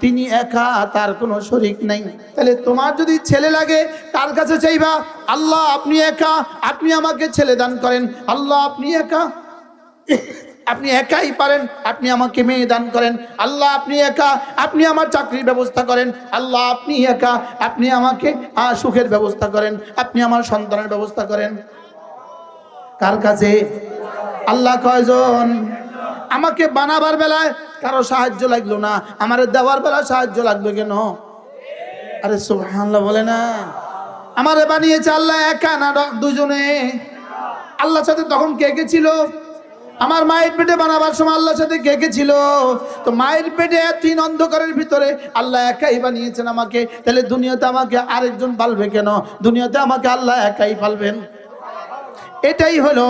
তিনি একা, তার কোনো শরিক নাই। তাহলে তোমার যদি ছেলে লাগে, কার কাছে চাইবা? আল্লাহ, আপনি একা, আপনি আমাকে ছেলে দান করেন। আল্লাহ, আপনি একা? আপনি একাই পারেন, আপনি আমাকে মেয়ে দান করেন। আল্লাহ, আপনি একা, আপনি আমার চাকরির ব্যবস্থা করেন। আল্লাহ, আপনি একা, আপনি আমাকে সুখের ব্যবস্থা করেন। আপনি আমার সন্তানের ব্যবস্থা করেন। কার কাছে? আল্লাহ কয়জন? আমাকে বানাবার বেলায় কারও সাহায্য লাগল না। আমার দেওয়ার বেলায় সাহায্য লাগবে কেন? আরে সুবহানাল্লাহ বলে না। আমারে বানিয়েছে আল্লাহ একা না দুজনে। আল্লাহর সাথে তখন কে কে ছিল? আমার মায়ের পেটে বানাবার সময় আল্লাহর সাথে কে কে ছিল? তো মায়ের পেটে তিন অন্ধকারের ভিতরে আল্লাহ একাই বানিয়েছেন আমাকে। তাহলে দুনিয়াতে আমাকে আরেকজন পালবে কেন? দুনিয়াতে আমাকে আল্লাহ একাই পালবেন। এটাই হলো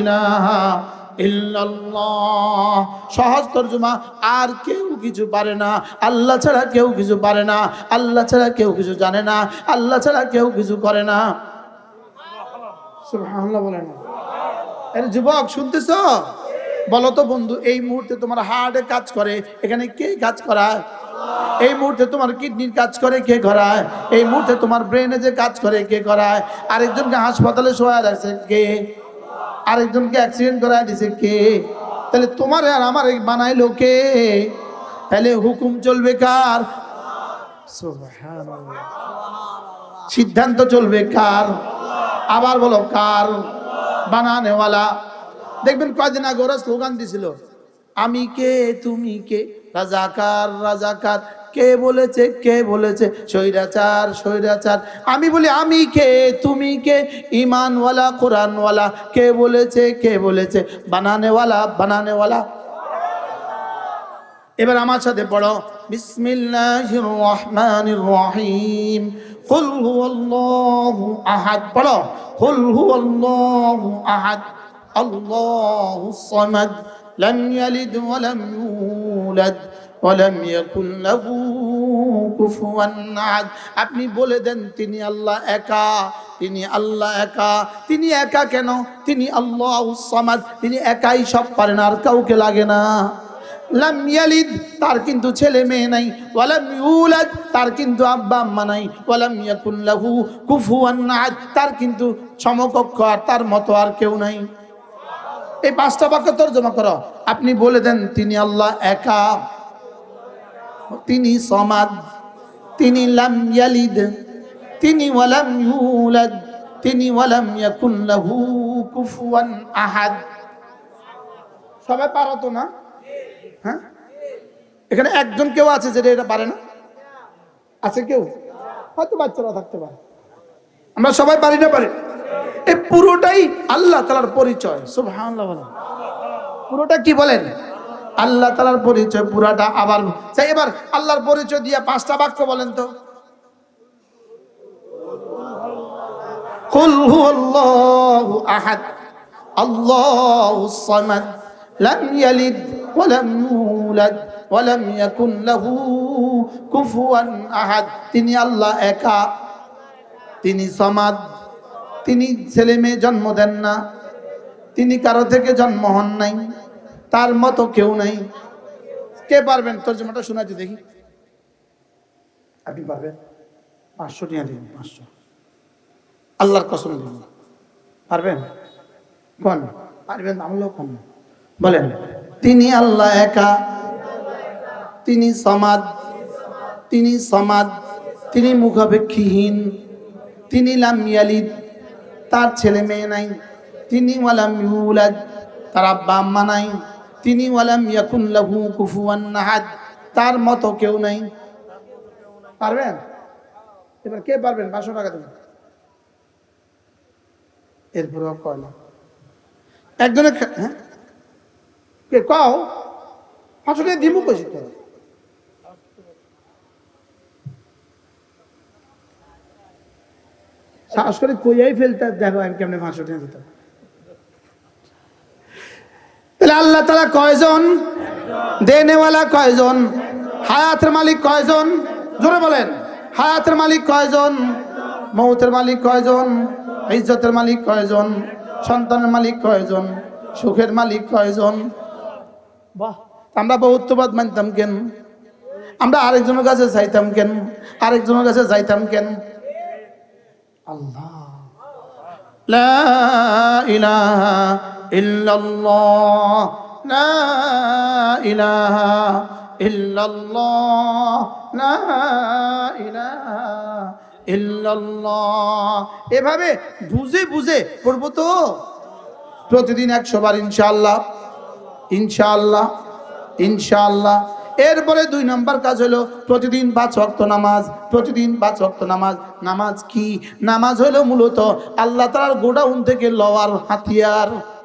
ইলাহা সহজ তর্জমা, আর কেউ কিছু পারে না। আল্লাহ ছাড়া কেউ কিছু পারে না। আল্লাহ ছাড়া কেউ কিছু জানে না। আল্লাহ ছাড়া কেউ কিছু করে না। বলে না আরে যুবক, শুনতেছ? বলো তো বন্ধু, এই মুহূর্তে তোমার হার্টে কাজ করে, এখানে কে কাজ করায়? এই মুহূর্তে তোমার কিডনির কাজ করে, কে করায়? এই মুহূর্তে তোমার ব্রেনে যে কাজ করে, কে করায়? আরেকজনকে হাসপাতালে শোয়া রাখছে কে? আরেকজনকে অ্যাক্সিডেন্ট করায় দিছে কে? তাহলে তোমার আর আমার এই বানাইলো কে? তাহলে হুকুম চলবে কার? সিদ্ধান্ত চলবে কার? আবার বলো কার? বানানেওয়ালা। দেখবেন কয়দিন আগে ওরা স্লোগান দিছিল আমি কে তুমি কে? রাজাকার রাজাকার। কে বলেছে কে বলেছে? স্বৈরাচার স্বৈরাচার। আমি বলি, আমি কে? তুমি কে? ইমানওয়ালা কোরআনওয়ালা? কে বলেছে কে বলেছে? বানানেওয়ালা বানানেওয়ালা? এবার আমার সাথে পড়ো। বিসমিল্লাহির রহমানির রহিম হুয়াল্লাহু আহাদ। পড়ো। কুল হুয়াল্লাহু আহাদ। আল্লাহুস সামাদ। লাম ইয়ালিদ ওয়া লাম ইউলাদ। ওয়া লাম ইয়াকুল লাহু আপনি বলে দেন, তিনি আল্লাহ একা, তিনি আল্লাহ একা, তিনি একা কেন? তিনি আল্লাহ সমাজ তিনি একাই সব পারেন আর কাউকে লাগে না। তার কিন্তু ছেলে মেয়ে নাই। ওয়ালাম তার কিন্তু আব্বা আম্মা নাই। ওয়ালাম ইয়াকুন কুফুয়ান তার কিন্তু সমকক্ষ, আর তার মতো আর কেউ নাই। এই পাঁচটা বাক্য তর্জমা করো। আপনি বলে দেন, তিনি আল্লাহ একা। তিনি সমাদ, তিনি লাম ইয়ালিদ, তিনি ওয়ালাম ইউলাদ, তিনি ওয়ালাম ইয়াকুন লাহু কুফুয়ান আহাদ। সবাই পারো তো না? হ্যাঁ? এখানে একজন কেউ আছে যেটা এটা পারে না? আছে কেউ? হয়তো বাচ্চারা থাকতে পারে। আমরা সবাই পারি না পারি? এই পুরোটাই আল্লাহ তালার পরিচয়, সুবহানাল্লাহ বলেন। পুরোটা কি বলেন? আল্লাহ তালার পরিচয় পুরাটা আবার এবার আল্লাহর পরিচয় দিয়ে পাঁচটা বাক্য বলেন তো। লাহু তিনি আল্লাহ একা, তিনি সমাদ, তিনি ছেলে মেয়ে জন্ম দেন না, তিনি কারও থেকে জন্ম হন নাই। তার মতো কেউ নাই। কে পারবেন? তোর তর্জমাটা শোনাচ্ছি দেখি। আপনি পারবেন? পাঁচশো টিয়া দিন, পাঁচশো। আল্লাহর কসম দিন। পারবেন? কোন? পারবেন আমলেও কম বলেন, তিনি আল্লাহ একা, তিনি সমাদ তিনি সমাদ, তিনি মুখাপেক্ষীহীন, তিনি লাম ইয়ালিদ, তার ছেলে মেয়ে নাই, তিনি ওয়ালাম তার আব্বা আম্মা নাই তিনি ওয়ালাম ইয়াকুন লাহু কুফুয়ান নাহাদ তার মতো কেউ নাই। পারবেন? এবার কে পারবেন? পাঁচশো টাকা দেবেন। এরপরেও কয় না। একজনের খা- হ্যাঁ? কে কও? পাঁচশো টাকা দিমু কইছি তো সাহস করে কইয়াই ফেলতে দেখো আমি কেমনে পাঁচশো টাকা দিতাম। তাহলে আল্লাহ তালা কয়জন? দেনেওয়ালা কয়জন? হায়াতের মালিক কয়জন? জোরে বলেন। হায়াতের মালিক কয়জন? মৌতের মালিক কয়জন? ইজ্জতের মালিক কয়জন? সন্তানের মালিক কয়জন? সুখের মালিক কয়জন? আমরা বহুত্ববাদ মানতাম কেন? আমরা আরেকজনের কাছে চাইতাম কেন? আরেকজনের কাছে যাইতাম কেন? আল্লাহ। লা ইল্লাল্লাহ, লা ইলাহা ইল্লাল্লাহ, লা ইলাহা ইল্লাল্লাহ। এভাবে বুঝে বুঝে পড়ব তো? প্রতিদিন একশো বার ইনশাআল্লাহ ইনশাআল্লাহ। এরপরে দুই নম্বর কাজ হলো প্রতিদিন পাঁচ ওয়াক্ত নামাজ, প্রতিদিন পাঁচ ওয়াক্ত নামাজ। নামাজ কি? নামাজ হলো মূলত আল্লাহ তাআলার গোডাউন থেকে লওয়ার হাতিয়ার।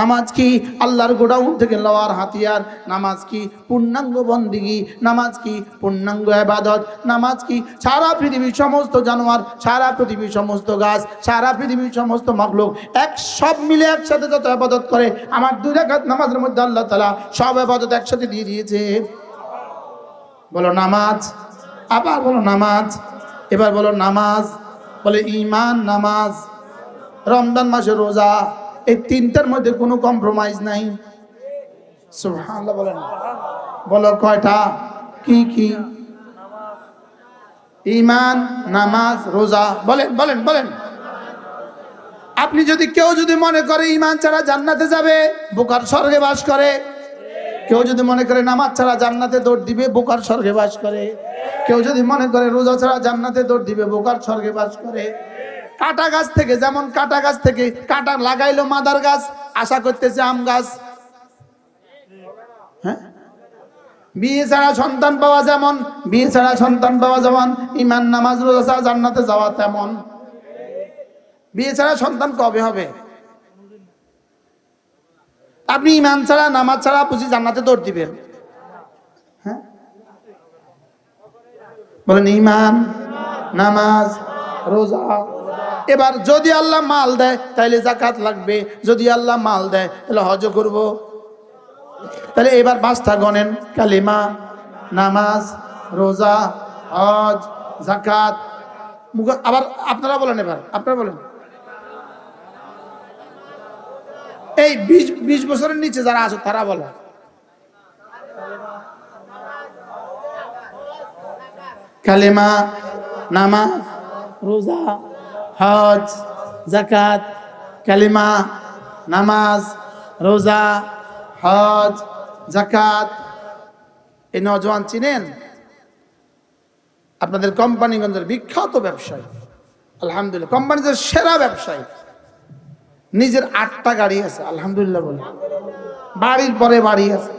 নামাজ কি আল্লাহর গোডাউন থেকে লওয়ার হাতিয়ার? নামাজ কি পূর্ণাঙ্গ বন্দিগি? নামাজ কি পূর্ণাঙ্গ আবাদত? নামাজ কি সারা পৃথিবীর সমস্ত জানোয়ার, সারা পৃথিবীর সমস্ত গাছ, সারা পৃথিবীর সমস্ত মাখলুক এক সব মিলে একসাথে যত আবাদত করে, আমার দুই রাকাত নামাজের মধ্যে আল্লাহ তালা সব আবাদত একসাথে দিয়ে দিয়েছে। বলো নামাজ, আবার বলো নামাজ, এবার বলো নামাজ, বলে ইমান নামাজ, রমজান মাসে রোজা। এই তিনটার মধ্যে কোনো কম্প্রোমাইজ নাই। বলেন। বলো কয়টা? কি কি? ইমান নামাজ, রোজা। বলেন বলেন বলেন। আপনি যদি কেউ যদি মনে করে ইমান ছাড়া জান্নাতে যাবে, বোকার স্বর্গে বাস করে, কেউ যদি মনে করে নামাজ ছাড়া জান্নাতে দৌড় দিবে, বোকার স্বর্গে বাস করে, কেউ যদি মনে করে রোজা ছাড়া জান্নাতে দৌড় দিবে, বোকার স্বর্গে বাস করে কাটা গাছ থেকে, যেমন কাটা গাছ থেকে কাটা লাগাইলো মাদার গাছ, আশা করতেছে আম গাছ। হ্যাঁ? বিয়ে ছাড়া সন্তান পাওয়া যেমন, বিয়ে ছাড়া সন্তান পাওয়া যেমন ইমান নামাজ, রোজা জান্নাতে যাওয়া তেমন। বিয়ে ছাড়া সন্তান কবে হবে? আপনি ইমান ছাড়া, নামাজ ছাড়া বুঝি জান্নাতে দৌড় দিবেন। হ্যাঁ? বলেন ইমান নামাজ, রোজা। এবার যদি আল্লাহ মাল দেয় তাহলে জাকাত লাগবে। যদি আল্লাহ মাল দেয়, তাহলে হজ করব। তাহলে এবার পাঁচটা গণেন। কালিমা, নামাজ, রোজা, হজ জাকাত আবার আপনারা বলেন এবার। আপনারা বলেন। এই বিশ বিশ বছরের নিচে যারা আছে, তারা বলে কালেমা, নামাজ, রোজা। হজ জাকাত কালিমা, নামাজ, রোজা, হজ জাকাত এই নজওয়ান চিনেন? আপনাদের কোম্পানিগঞ্জের বিখ্যাত ব্যবসায়ী। আলহামদুলিল্লাহ কোম্পানিদের সেরা ব্যবসায়ী। নিজের আটটা গাড়ি আছে, আলহামদুলিল্লাহ বলে। বাড়ির পরে বাড়ি আছে।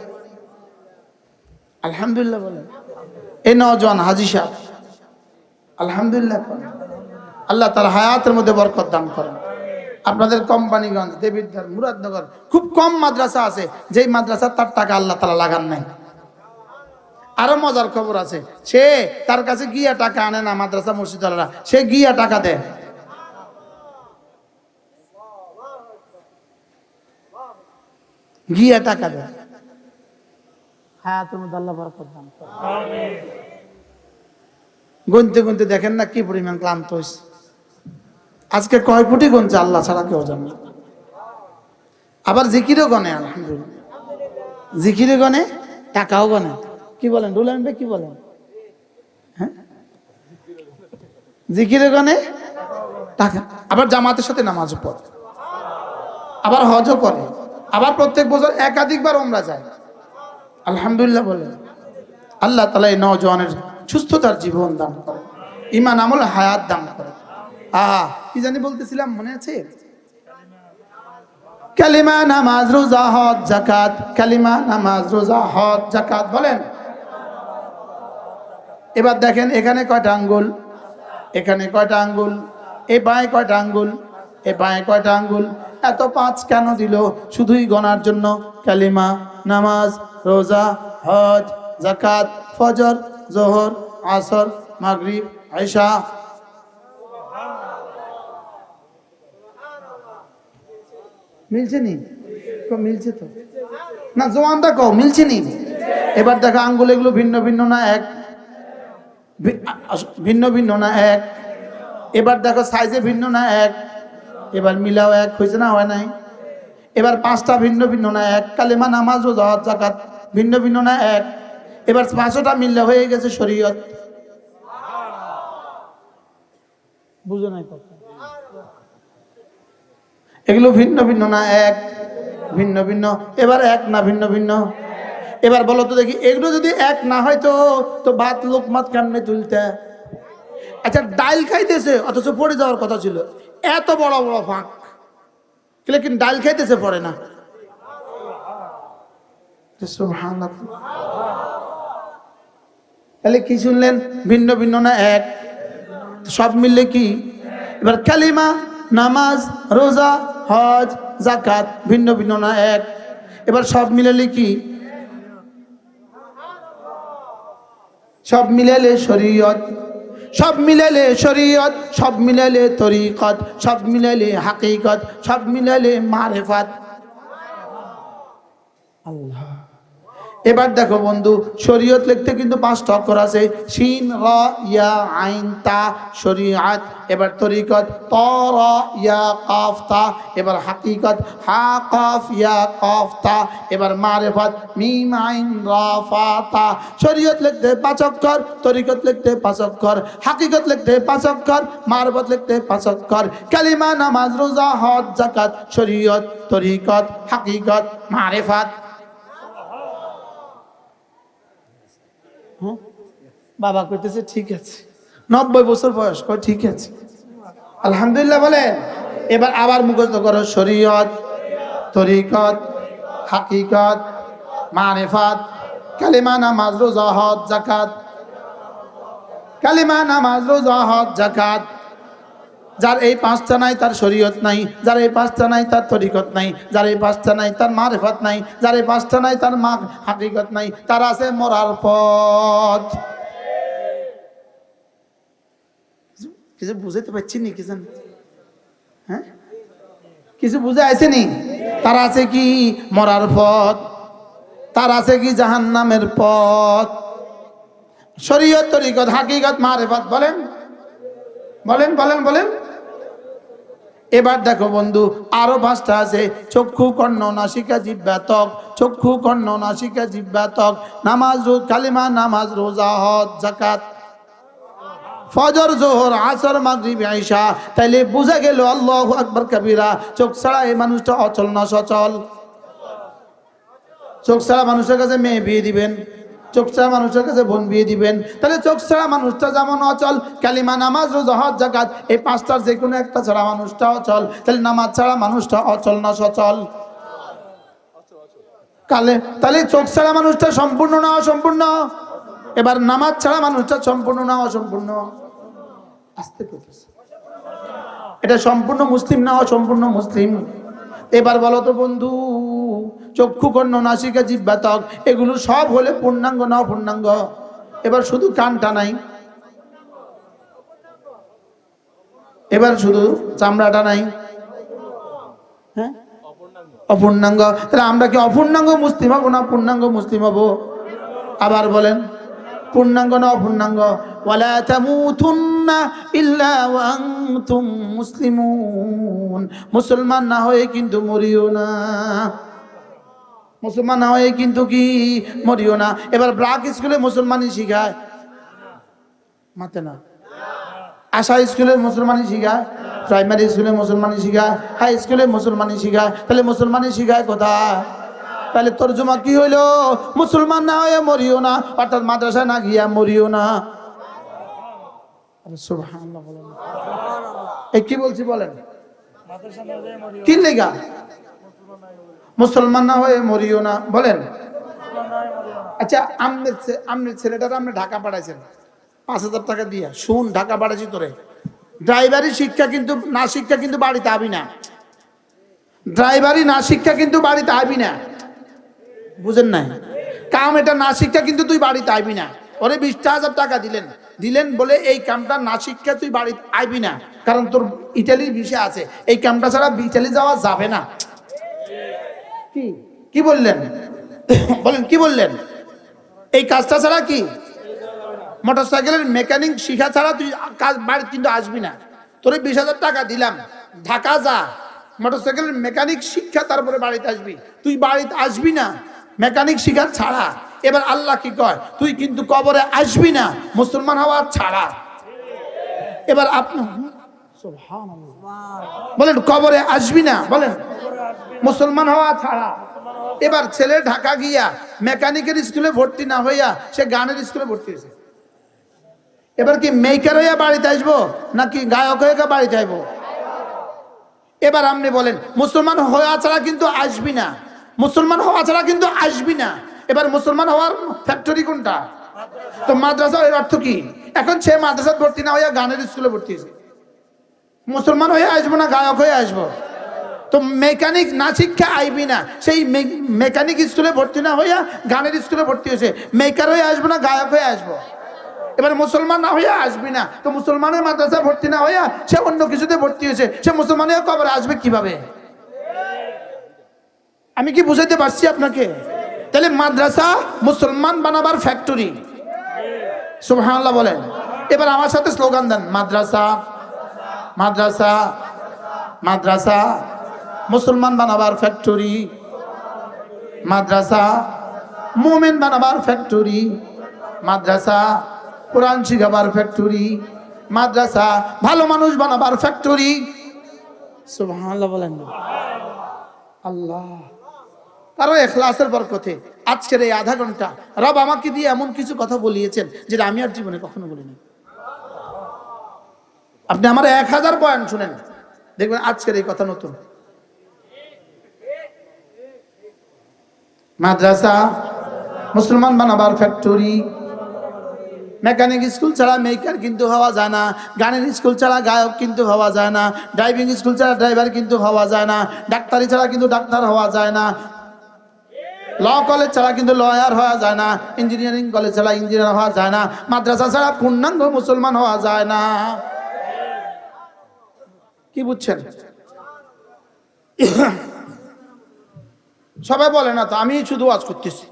আলহামদুলিল্লাহ বলে। এই নজওয়ান হাজি সাহেব। আলহামদুলিল্লাহ। আল্লাহ তার হায়াতের মধ্যে বরকত দান করেন। আপনাদের কোম্পানিগঞ্জ দেবিদ্বার মুরাদনগর খুব কম মাদ্রাসা আছে যেই মাদ্রাসা তার টাকা আল্লাহ তালা লাগান নাই। আরও মজার খবর আছে সে তার কাছে গিয়া টাকা আনে না মাদ্রাসা মসজিদ সে গিয়া টাকা দেয়। গিয়া টাকা দেয়। হায়াতের মধ্যে আল্লাহ বরকত দান করেন। গুনতে গুনতে দেখেন না কি পরিমাণ ক্লান্ত হয়েছে আজকে কয় কোটি গুনছে আল্লাহ ছাড়া কেউ জানে। আবার জিকিরও গনে, আলহামদুলিল্লাহ। জিকিরে গনে, টাকাও গনে। কি বলেন ভাই কি বলেন? হ্যাঁ? জিকিরে গনে, টাকা। আবার জামাতের সাথে নামাজও পড়ে। আবার হজও করে আবার প্রত্যেক বছর একাধিকবার ওমরা যায়। আলহামদুলিল্লাহ বলে। আল্লাহ তালা এই নজওয়ানের সুস্থতার জীবন দান করে ইমান আমল হায়াত দান করে আহা, কি জানি বলতেছিলাম, মনে আছে? কালিমা নামাজ, রোজা, হজ জাকাত কালিমা নামাজ, রোজা, হজ জাকাত বলেন। এবার দেখেন, এখানে কয়টা আঙ্গুল? এখানে কয়টা আঙ্গুল? এ বাঁয়ে কয়টা আঙ্গুল? এ বাঁয়ে কয়টা আঙ্গুল? এত পাঁচ কেন দিল? শুধুই গণার জন্য। কালিমা নামাজ, রোজা, হজ জাকাত ফজর, জোহর, আসর, মাগরিব আয়সা মিলছে নি? মিলছে তো। না জোয়ানটা কও, মিলছে নি? এবার দেখো আঙ্গুল এগুলো ভিন্ন ভিন্ন না এক? ভিন্ন ভিন্ন না এক? এবার দেখো সাইজে ভিন্ন না এক? এবার মিলাও এক, হয়েছে না, হয় নাই? এবার পাঁচটা ভিন্ন ভিন্ন না এক? কালেমা, নামাজ, রোজা, হজ জাকাত ভিন্ন ভিন্ন না এক? এবার পাঁচটা মিললে হয়ে গেছে শরীয়ত। বুঝো নাই কথা? এগুলো ভিন্ন ভিন্ন না, এক। ভিন্ন ভিন্ন। এবার এক না ভিন্ন ভিন্ন। এবার বলো তো দেখি, এগুলো যদি এক না হয় তো তো ভাত লোকমাত কেমনে তুলতে? আচ্ছা ডাইল খাইতেছে, অথচ পড়ে যাওয়ার কথা ছিল। এত বড় বড় ফাঁক। লেকিন ডাল খাইতেছে, পড়ে না? তাহলে কি শুনলেন? ভিন্ন ভিন্ন না, এক। সব মিললে কি? এবার কালিমা নামাজ, রোজা, হজ জাকাত ভিন্ন ভিন্ন না এক। এবার সব মিলালে কি? সব মিলালে শরীয়ত। সব মিলালে শরীয়ত, সব মিলালে তরিকত, সব মিলালে হাকিকত, সব মিলালে মারেফাত। আল্লাহ। এবার দেখো বন্ধু, শরীয়ত লিখতে কিন্তু পাঁচটা অক্ষর আছে। শিন, র, ইয়া, আইন, তা, শরীয়ত, এবার তরিকত, ত, র, ইয়া, কফ, তা, এবার হাকিকত, হা, কফ, ইয়া, কফ, তা, এবার মারেফত, মিম, আইন, র, ফা, তা। শরীয়ত লিখতে পাঁচ অক্ষর, তরিকত লিখতে পাঁচ অক্ষর, হাকিকত লিখতে পাঁচ অক্ষর, মারফত লিখতে পাঁচ অক্ষর। কালিমা, নামাজ, রোজা, হজ জাকাত শরীয়ত, তরিকত, হাকিকত, মারেফত। বাবা কইতেছে, ঠিক আছে। নব্বই বছর বয়স, কয়, ঠিক আছে। আলহামদুলিল্লাহ বলেন, এবার আবার মুখস্থ করো, শরীয়ত, তরিকত, হাকিকত মারেফাত কালিমা, নামাজ, রোজা, হজ জাকাত কালিমা, নামাজ, রোজা, হজ জাকাত যার এই পাঁচটা নাই, তার শরীয়ত নাই, যার এই পাঁচটা নাই, তার তরিকত নাই, যার এই পাঁচটা নাই, তার মারেফত নাই, যার এই পাঁচটা নাই, তার মা হাকিকত নাই, তার আছে মরার পথ। কিছু বুঝাইতে পারছি নি কিছু হ্যাঁ? কিছু বুঝে আছে নি? তার আছে কি মরার পথ? তার আছে কি জাহান নামের পথ? শরীয়ত, তরিকত, হাকিকত, মারেফত, বলেন। বলেন বলেন বলেন। এবার দেখো বন্ধু, আরও পাঁচটা আছে। চক্ষু, কর্ণ, নাসিকা জিব্বা ত্বক। চক্ষু, কর্ণ, নাসিকা জিব্বা ত্বক। নামাজ রোজ, কালিমা, নামাজ রোজা, হজ জাকাত ফজর, জোহর, আসর, মাগরিব আইসা তাইলে বুঝা গেল আল্লাহু আকবার কবিরা। চোখ ছাড়া এই মানুষটা অচল না সচল? চোখ ছাড়া মানুষের কাছে মেয়ে বিয়ে দিবেন? চোখ ছাড়া মানুষের কাছে বোন বিয়ে দিবেন। তাহলে চোখ ছাড়া মানুষটা যেমন অচল, কালিমা, নামাজ, রোজা, হজ জাকাত এই পাঁচটার যে কোনো একটা ছাড়া মানুষটা অচল। তাহলে নামাজ ছাড়া মানুষটা অচল না সচল? কালে তাহলে চোখ ছাড়া মানুষটা সম্পূর্ণ না অসম্পূর্ণ? এবার নামাজ ছাড়া মানুষটা সম্পূর্ণ না অসম্পূর্ণ? আসতে এটা সম্পূর্ণ মুসলিম না অসম্পূর্ণ মুসলিম? এবার বলো তো বন্ধু চক্ষু, কর্ণ, নাসিকা জিব্বা ত্বক, এগুলো সব হলে পূর্ণাঙ্গ না অপূর্ণাঙ্গ এবার শুধু কানটা নাই। এবার শুধু চামড়াটা নাই। হ্যাঁ? অপূর্ণাঙ্গ। তাহলে আমরা কি অপূর্ণাঙ্গ মুসলিম হব না পূর্ণাঙ্গ মুসলিম হব? আবার বলেন, পূর্ণাঙ্গ না অপূর্ণাঙ্গ? মুসলিমুন। মুসলমান না হয়ে কিন্তু মরিও না। মুসলমান না হয়ে কিন্তু কি? মরিও না। এবার ব্রাক স্কুলে মুসলমানই শিখায়। মাতে না। আশা স্কুলে মুসলমানই শিখায়। প্রাইমারি স্কুলে মুসলমানই শিখায়। হাই স্কুলে মুসলমানই শিখায়। তাহলে মুসলমানই শিখায় কোথায়? তাহলে তর্জমা কি হইল? মুসলমান না হয়ে মরিও না। অর্থাৎ মাদ্রাসায় না গিয়া মরিও না। এই কি বলছি বলেন? কি লেগা মুসলমান না হয়ে মরিও না বলেন। আচ্ছা আমনের আমনের ছেলেটার আপনি ঢাকা পাঠাইছেন। পাঁচ হাজার টাকা দিয়া। শুন ঢাকা পাঠাইছি তোরে। ড্রাইভারি শিক্ষা কিন্তু না শিক্ষা কিন্তু বাড়িতে আবি না। ড্রাইভারি না শিক্ষা কিন্তু বাড়িতে আবি না। বুঝেন নাই? কাম এটা না শিক্ষা কিন্তু তুই বাড়িতে আইবি না। ওরে বিশটা হাজার টাকা দিলেন। দিলেন বলে এই কামটা না শিক্ষা তুই বাড়িতে আইবি না। কারণ তোর ইটালির বিষয় আছে। এই কামটা ছাড়া ইটালি যাওয়া যাবে না। কি? কি বললেন? বলেন কি বললেন? এই কাজটা ছাড়া কি? মোটর সাইকেলের মেকানিক শিখা ছাড়া তুই কাজ বাড়ি কিন্তু আসবি না। তোরে বিশ হাজার টাকা দিলাম। ঢাকা যা। মোটর সাইকেলের মেকানিক শিক্ষা তারপরে বাড়িতে আসবি। তুই বাড়িতে আসবি না মেকানিক শিক্ষা ছাড়া। এবার আল্লাহ কি কয়? তুই কিন্তু কবরে আসবি না মুসলমান হওয়া ছাড়া। এবার আপনি বলেন কবরে আসবি না? বলেন। মুসলমান হওয়া ছাড়া। এবার ছেলে ঢাকা গিয়া মেকানিকের স্কুলে ভর্তি না হইয়া সে গানের স্কুলে ভর্তি হয়েছে। এবার কি মেকার হইয়া বাড়িতে আসব নাকি গায়ক হয়ে বাড়িতে আসব? এবার আপনি বলেন, মুসলমান হওয়া ছাড়া কিন্তু আসবি না। মুসলমান হওয়া ছাড়া কিন্তু আসবি না। এবার মুসলমান হওয়ার ফ্যাক্টরি কোনটা? তো মাদ্রাসা, এর অর্থ কি? এখন সে মাদ্রাসা ভর্তি না হইয়া গানের স্কুলে ভর্তি হয়েছে। মুসলমান হয়ে আসব না, গায়ক হয়ে আসব? তো মেকানিক না শিক্ষা আইবি না। সেই মেকানিক স্কুলে ভর্তি না হইয়া গানের স্কুলে ভর্তি হয়েছে। মেকার হয়ে আসব না, গায়ক হয়ে আসব। এবার মুসলমান না হইয়া আসবি না। তো মুসলমানের মাদ্রাসা ভর্তি না হইয়া সে অন্য কিছুতে ভর্তি হয়েছে। সে মুসলমানের কবরে আসবে কীভাবে? আমি কি বুঝাইতে পারছি আপনাকে? তাহলে মাদ্রাসা মুসলমান বানাবার ফ্যাক্টরি সুবহানাল্লাহ বলেন। এবার আমার সাথে স্লোগান দেন, মাদ্রাসা মাদ্রাসা মাদ্রাসা। মুসলমান বানাবার ফ্যাক্টরি মাদ্রাসা, মোমেন বানাবার ফ্যাক্টরি মাদ্রাসা, কোরআন শিখাবার ফ্যাক্টরি মাদ্রাসা, ভালো মানুষ বানাবার ফ্যাক্টরি বলেন আল্লাহ। কারও এখলাসের বরকতে আজকের এই আধা ঘণ্টা রব আমাকে দিয়ে এমন কিছু কথা বলিয়েছেন যেটা আমি আর জীবনে কখনো বলিনি। আপনি আমার এক হাজার বয়ান শুনেন। দেখবেন আজকের এই কথা নতুন। মাদ্রাসা, মুসলমান বানাবার ফ্যাক্টরি মেকানিক স্কুল ছাড়া মেকার কিন্তু হওয়া যায় না, গানের স্কুল ছাড়া গায়ক কিন্তু হওয়া যায় না ড্রাইভিং স্কুল ছাড়া ড্রাইভার কিন্তু হওয়া যায় না, ডাক্তারি ছাড়া কিন্তু ডাক্তার হওয়া যায় না ল কলেজ ছাড়া কিন্তু লয়ার হওয়া যায় না ইঞ্জিনিয়ারিং কলেজ ছাড়া ইঞ্জিনিয়ার হওয়া যায় না, মাদ্রাসা ছাড়া পূর্ণাঙ্গ মুসলমান হওয়া যায় না। কি বুঝছেন? সবাই বলে, না, তো আমি শুধু ওয়াজ করতেছি।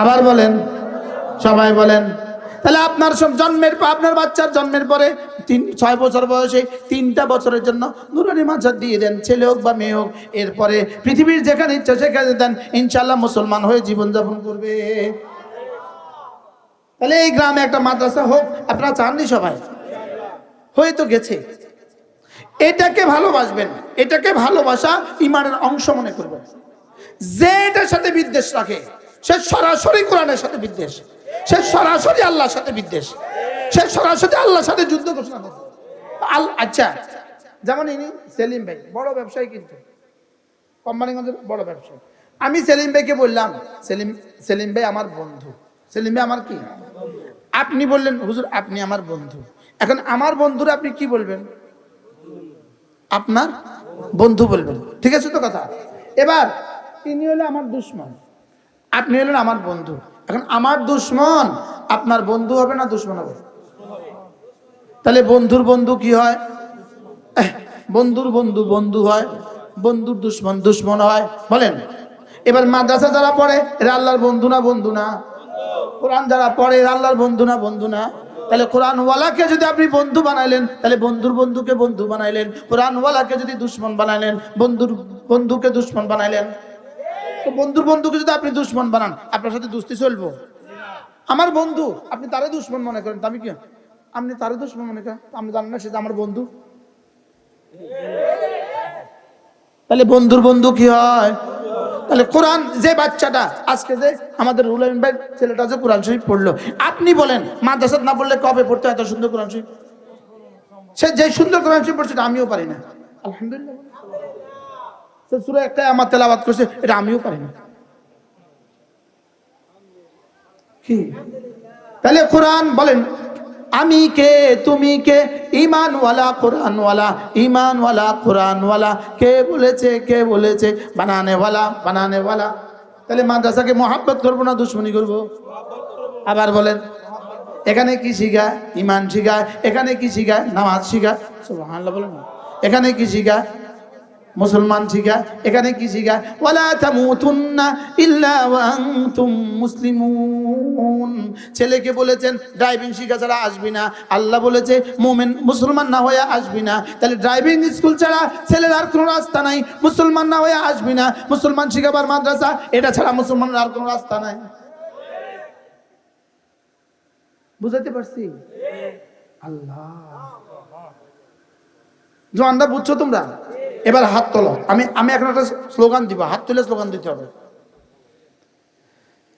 আবার বলেন, সবাই বলেন, তাহলে আপনার সব জন্মের পর, আপনার বাচ্চার জন্মের পরে তিন, ছয় বছর বয়সে তিনটা বছরের জন্য নুরানি মাঝার দিয়ে দেন, ছেলে হোক বা মেয়ে হোক। এরপরে পৃথিবীর যেখানে ইচ্ছা সেখানে দেন ইনশাল্লাহ মুসলমান হয়ে জীবনযাপন করবে। তাহলে এই গ্রামে একটা মাদ্রাসা হোক, আপনারা চাননি সবাই? হয়ে তো গেছে। এটাকে ভালোবাসবেন এটাকে ভালোবাসা ইমানের অংশ মনে করবেন। যে এটার সাথে বিদ্বেষ রাখে, সে সরাসরি কোরআনের সাথে বিদ্বেষ। সে সরাসরি আল্লাহর সাথে বিদ্বেষ। সে সরাসরি আল্লাহর সাথে যুদ্ধ ঘোষণা করছে আল আচ্ছা যেমন ইনি সেলিম ভাই, বড় ব্যবসায়ী কিন্তু। কোম্পানিগঞ্জের বড় ব্যবসায়ী। আমি সেলিম ভাইকে বললাম, সেলিম সেলিম ভাই আমার বন্ধু। সেলিম ভাই, আমার কি? আপনি বললেন, হুজুর, আপনি আমার বন্ধু। এখন আমার বন্ধুরা আপনি কি বলবেন? আপনার বন্ধু বলবেন। ঠিক আছে তো কথা? এবার তিনি হলো আমার দুশ্মন। আপনি হলেন আমার বন্ধু। এখন আমার দুশ্মন, আপনার বন্ধু হবে না দুশ্মন হবে? তাহলে বন্ধুর বন্ধু কি হয়? বন্ধুর বন্ধু বন্ধু হয়, বন্ধুর দুশ্মন দুশ্মন হয়। বলেন, এবার মাদ্রাসা যারা পড়ে, এরা আল্লাহর বন্ধু না বন্ধু না? কোরআন যারা পড়ে, এরা আল্লাহর বন্ধু না বন্ধু না? তাহলে কোরআনওয়ালাকে যদি আপনি বন্ধু বানাইলেন, তাহলে বন্ধুর বন্ধুকে বন্ধু বানাইলেন, কোরআনওয়ালাকে যদি দুশ্মন বানাইলেন, বন্ধুর বন্ধুকে দুশ্মন বানাইলেন। তো বন্ধুর বন্ধুকে যদি আপনি দুশ্মন বানান, আপনার সাথে দুস্তি চলবো? আমার বন্ধু, আপনি তারে দুশ্মন মনে করেন আমি কি? আপনি তারে দুশ্মন মনে করেন আপনি জানেন না, সে আমার বন্ধু। তাহলে বন্ধুর বন্ধু কি হয়? তাহলে কোরআন যে বাচ্চাটা, আজকে যে আমাদের ভাই ছেলেটা যে কোরআন শরীফ পড়ল। আপনি বলেন, মাদ্রাসাত না পড়লে কবে পড়তে এত সুন্দর কোরআন শরীফ? সে যে সুন্দর কোরআন শরীফ পড়ছে আমিও পারি না। আলহামদুলিল্লাহ। সে সুরা একটা আমার তেলাবাদ করছে, এটা আমিও পারি না। কি? তাহলে কোরআন, বলেন আমি কে, তুমি কে? ইমানওয়ালা কোরআনওয়ালা ইমানওয়ালা কোরআনওয়ালা। কে বলেছে কে বলেছে? বানানেওয়ালা বানানেওয়ালা। তাহলে মাদ্রাসাকে মহাব্বত করব না দুশ্মনী করব? আবার বলেন, এখানে কি শিখায়? ইমান শিখায়। এখানে কি শিখায়? নামাজ শিখায়। বলেন এখানে কি শিখায়? মুসলমান শিখা? এখানে কি শিখা? ওয়ালা তামুতুন্না ইল্লা ওয়া আনতুম মুসলিমুন। ছেলেকে বলেছেন ড্রাইভিং শিখা ছাড়া আসবি না। আল্লাহ বলেছে মোমেন মুসলমান না হয়ে আসবি না। তাহলে ড্রাইভিং স্কুল ছাড়া ছেলের আর কোনো রাস্তা নাই। মুসলমান না হয়ে আসবি না। মুসলমান শিখাবার মাদ্রাসা এটা ছাড়া মুসলমানের আর কোনো রাস্তা নাই। বুঝাতে পারছি? আল্লাহ। জোয়ানরা বুঝছ তোমরা? এবার হাত তোলা। আমি আমি এখন একটা স্লোগান দিব। হাত তুলে স্লোগান দিতে হবে।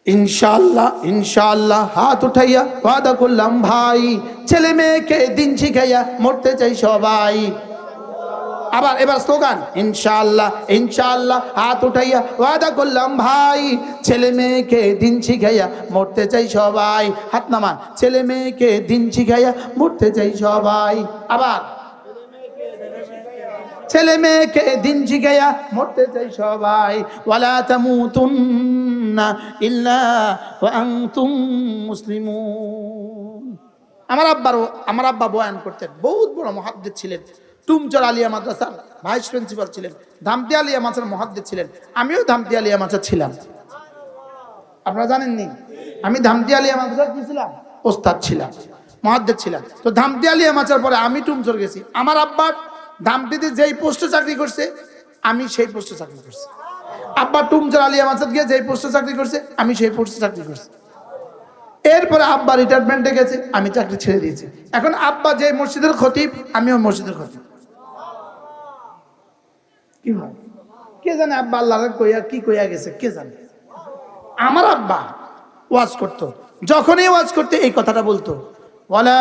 ইনশাআল্লাহ ইনশাআল্লাহ, হাত উঠাইয়া ওয়াদা করলাম, ভাই। ছেলে মেয়েকে দিন শিখাইয়া মরতে চাই সবাই। আবার, এবার স্লোগান। ইনশাআল্লাহ ইনশাআল্লাহ, হাত উঠাইয়া ওয়াদা করলাম, ভাই। ছেলে মেয়েকে দিন শিখাইয়া মরতে চাই সবাই। হাত নামান। ছেলে মেয়েকে দিন শিখাইয়া মরতে চাই সবাই। আবার ছেলে মেয়েকে দিন শিখাইয়া মরতে চাই সবাই। ওয়ালা তামুতুন্না ইল্লা ওয়া আনতুম মুসলিমুন। আমার আব্বার আমার আব্বা বয়ান করতেন, বহুত বড় মহাদ্দিদ ছিলেন। টুমচর আলিয়া মাদ্রাসার ভাইস প্রিন্সিপাল ছিলেন ধামতি আলিয়া মাছের মহাদ্দিদ ছিলেন। আমিও ধামতি আলিয়া মাছের ছিলাম। আপনারা জানেননি? আমি ধামতি আলিয়া মাদ্রাসার কি ছিলাম ওস্তাদ ছিলাম মহাদ্দেদ ছিলাম। তো ধামতি আলিয়া মাছের পরে আমি টুমচর গেছি। আমার আব্বার ধামতিতে যেই পোস্টে চাকরি করছে, আমি সেই পোস্টে চাকরি করছি। আব্বা টুমচর আলিয়া মাছের গিয়ে যেই পোস্টে চাকরি করছে, আমি সেই পোস্টে চাকরি করছি। এরপরে আব্বা রিটায়ারমেন্টে গেছে, আমি চাকরি ছেড়ে দিয়েছি। এখন আব্বা যে মসজিদের খতিব, আমিও মসজিদের খতিব। কি হয়? কে জানে আব্বা আল্লাহ কইয়া কি কইয়া গেছে, কে জানে? আমার আব্বা ওয়াজ করতো। যখনই ওয়াজ করতে, এই কথাটা বলতো। বলা